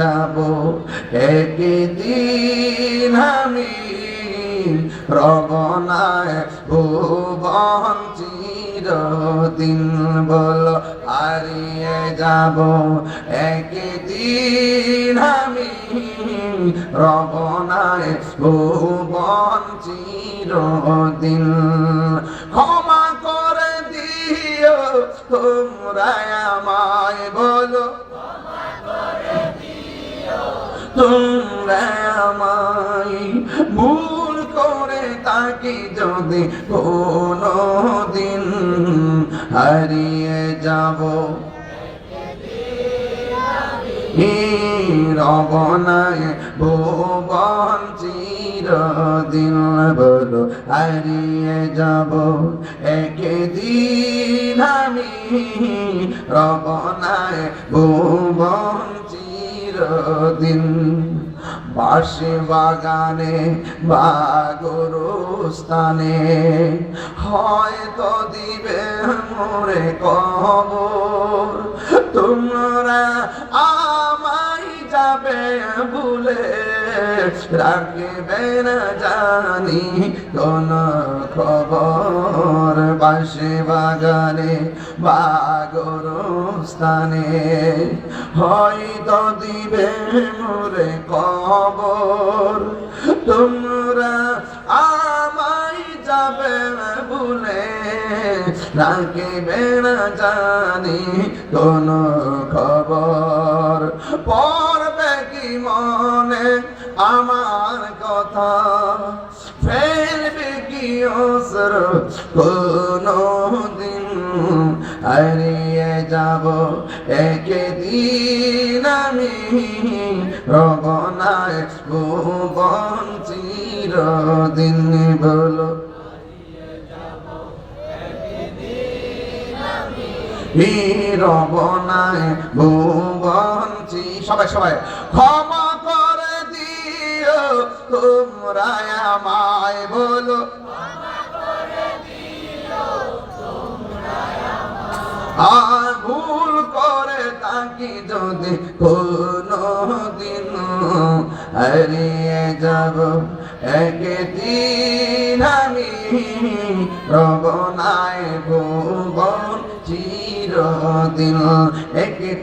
যাব। একদিন আমি রবনায় ভুবন চিরদিন বল হারিয়ে যাব। একদিন আমি রবনায় ভুবন চিরদিন ক্ষমা করে দিও তোমরা আমায় বলো। ভুল করে তাকে যদি কোনো দিন হারিয়ে যাব। রবনায় ভুবন চিরদিন বলো হারিয়ে যাব। একদিন আমি রবনায় ভুবন চিরদিন বাসে বাগানে বা গরুস্থানে হয়তো দিবে মোরে কবর, তোমরা আমাই যাবে ভুলে। রাখবে না জানি কোন খবর। বাসে বাগানে বা গরুস্থানে হয়তো দিবে মোরে কবর। তোমরা আমায় যাবে ভুলে রাখবে না জানি কোন খবর। পড়বে কি মনে আমার কথা? অসর কোনো দিন হারিয়ে যাব। একদিন আমি রবনায় ভুবন চিরদিন বলো রবনায় সবাই সবাই, ক্ষমা করে দিও তোমরা আমায় বলো। আর ভুল করে তাকি যদি কোনো দিন। হারিয়ে যাব একে একদিন আমি, রবনায় ভুবন চিরদিন। একটা